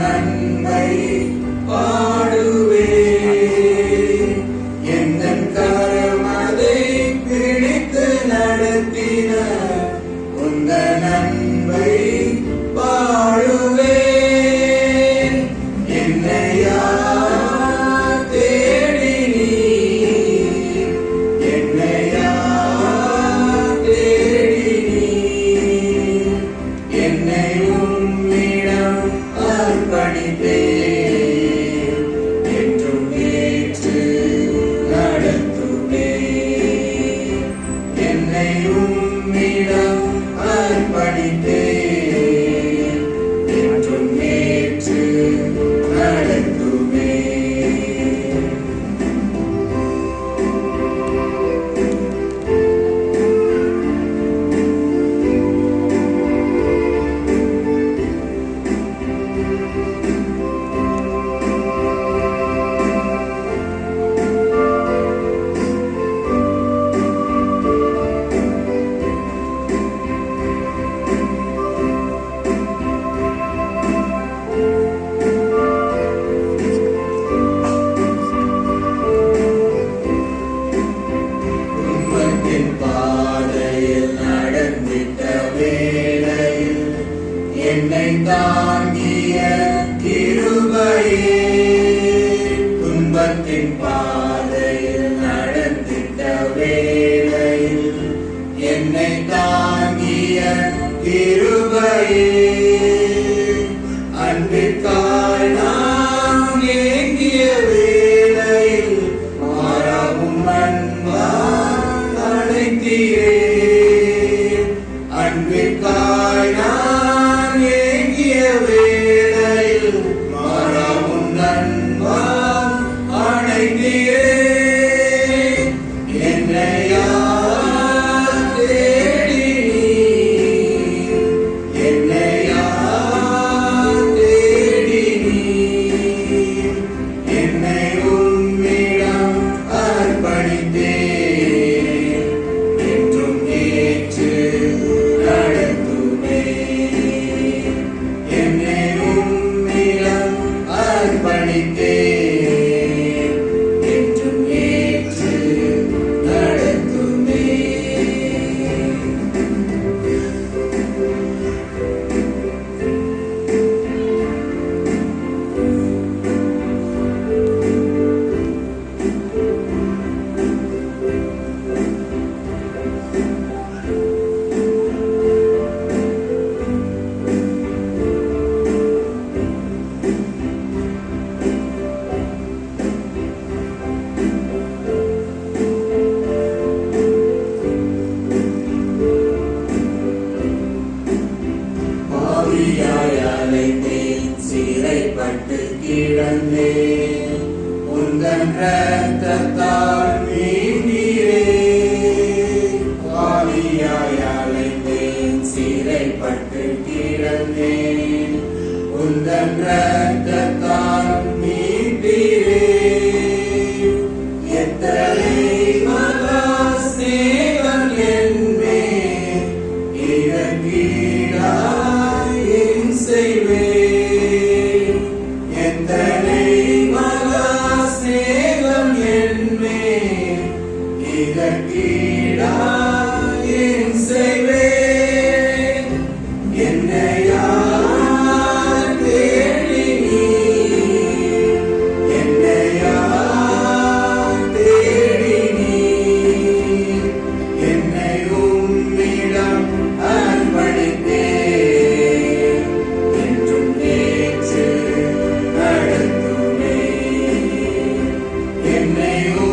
நன்மை பாடுவே. பணிவே என்றும் ஏற்று நடத்துவே என்னை உம்மிடம் அர்ப்பணித்தே. என்னை தாங்கிய திருபையே துன்பத்தின் பாதையில் நடந்திட்ட வேளையில் என்னை தாங்கிய திருபையே அன்பிற்காய் நான் ஏங்கிய வேளையில் மாறாவும் அன்பால் அழைத்தீரே துணியாய் அலைந்தேன் சிறைப்பட்டு கிடந்தேன். உந்தன் ரத்தத்தால் meio